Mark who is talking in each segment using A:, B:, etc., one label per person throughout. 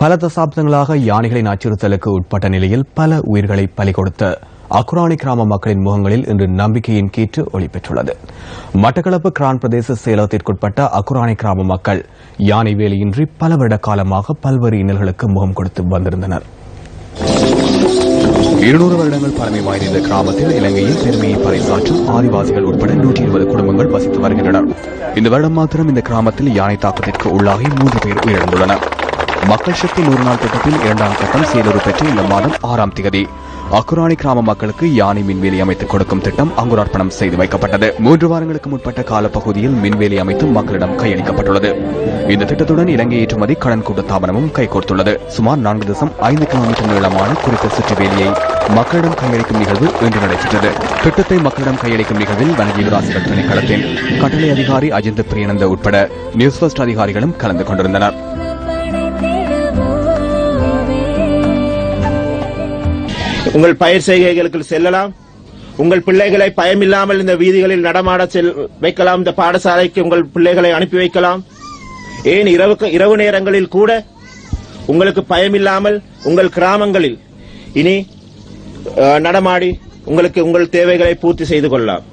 A: பல தசாப்தங்களாக யானைகளின் அச்சுறுத்தலுக்கு உட்பட்ட நிலையில் பல உயிர்களை பலி கொடுத்த அக்குராணி கிராம மக்களின் முகங்களில் இன்று நம்பிக்கையின் கீற்று ஒளிபெற்றுள்ளது. மட்டக்களப்பு கிரான் பிரதேச செயலகத்திற்குட்பட்ட அக்குராணி கிராம மக்கள் யானை வேலையின்றி பல வருட காலமாக பல்வேறு இன்னல்களுக்கு முகம் கொடுத்து வந்திருந்தனர். இருநூறு வருடங்கள் பழமை வாய்ந்த இந்த கிராமத்தில் இலங்கையில் பெருமையை பறைசாற்றும் ஆதிவாசிகள் உட்பட நூற்றி இருபது குடும்பங்கள் வசித்து வருகின்றனர். இந்த வருடம் மாத்திரம் இந்த கிராமத்தில் யானை தாக்கத்திற்கு உள்ளாகி மூன்று பேர் உயிரிழந்துள்ளனர். மக்கள் சக்தி நூறு நாள் திட்டத்தில் இரண்டாம் கட்டம் செயலுறு பெற்று இந்த மாதம் ஆறாம் திகதி. அக்குராணி கிராம மக்களுக்கு யானை மின்வேலி அமைத்துக் கொடுக்கும் திட்டம் அங்குரார்ப்பணம் செய்து வைக்கப்பட்டது. மூன்று வாரங்களுக்கு முற்பட்ட காலப்பகுதியில் மின்வேலி அமைத்து மக்களிடம் கையளிக்கப்பட்டுள்ளது. இந்த திட்டத்துடன் இலங்கை ஏற்றுமதி கடன் கூட்டத்தாபனமும் கைகோர்த்துள்ளது. சுமார் நான்கு தசம் ஐந்து கிலோமீட்டர் நீளமான குறித்த சுற்றுவேலியை மக்களிடம் கையளிக்கும் நிகழ்வு இன்று நடைபெற்றது. திட்டத்தை மக்களிடம் கையளிக்கும் நிகழ்வில் வனஜீவராசிகள் திணைக்களத்தின் கட்டளை அதிகாரி அஜிந்த பிரியனந்த உட்பட நியூஸ் ஃபர்ஸ்ட் அதிகாரிகளும் கலந்து கொண்டிருந்தனர்.
B: உங்கள் பயிர் செய்கைகளுக்கு செல்லலாம். உங்கள் பிள்ளைகளை பயமில்லாமல் இந்த வீதிகளில் நடமாட செல் வைக்கலாம். இந்த பாடசாலைக்கு உங்கள் பிள்ளைகளை அனுப்பி வைக்கலாம். ஏன் இரவுக்கு இரவு நேரங்களில் கூட உங்களுக்கு பயமில்லாமல் உங்கள் கிராமங்களில் இனி நடமாடி உங்களுக்கு உங்கள் தேவைகளை பூர்த்தி செய்து கொள்ளலாம்.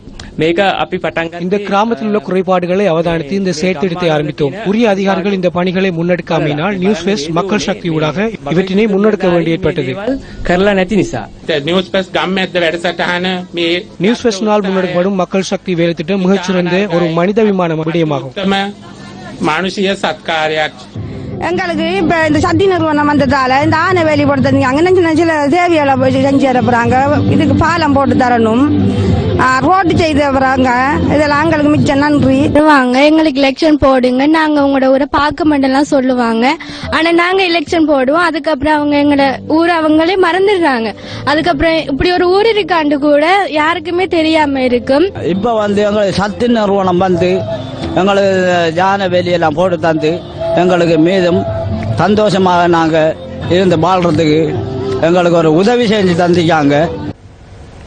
C: இந்த கிராமத்தில் உள்ள குறைபாடுகளை அவதானித்து இந்த செயற்திட்டத்தை ஆரம்பித்தோம். உரிய அதிகாரிகள் இந்த பணிகளை முன்னெடுக்காமையினால் நியூஸ் பெஸ்ட் மக்கள் சக்தி ஊடாக இவற்றினை முன்னெடுக்க வேண்டி ஏற்பட்டது நியூஸ் பெஸ்டினால் முன்னெடுக்கப்படும் மக்கள் சக்தி வேலை திட்டம் மிகச்சிறந்த ஒரு மனித விமான விடயமாகும்.
D: மானுஷிய சத்காரியா
E: எங்களுக்கு இப்ப இந்த சக்தி நிறுவனம் வந்ததால இந்த ஆனை வேலி போட்டு தந்தீங்க சின்ன சில தேவைகளை போய் செஞ்சு தரப்புறாங்க இதுக்கு பாலம் போட்டு தரணும். ரோடு செய்து தரப்புறாங்க இதெல்லாம் எங்களுக்கு மிச்சம் நன்றி.
F: வருவாங்க எங்களுக்கு எலெக்ஷன் போடுங்க. நாங்க உங்களோட ஊரை பார்க்க மாட்டோம்லாம் சொல்லுவாங்க. ஆனா நாங்க எலெக்ஷன் போடுவோம். அதுக்கப்புறம் அவங்க எங்களோட ஊர் அவங்களே மறந்துடுறாங்க. அதுக்கப்புறம் இப்படி ஒரு ஊர் இருக்காண்டு கூட யாருக்குமே தெரியாம இருக்கும்.
G: இப்போ வந்து எங்களுக்கு சத்து நிறுவனம் வந்து எங்களுக்கு யானை வேலியெல்லாம் போட்டு தந்து எங்களுக்கு மீதும் சந்தோஷமாக நாங்கள் இருந்து வாழ்றதுக்கு எங்களுக்கு ஒரு உதவி செஞ்சு தந்திக்காங்க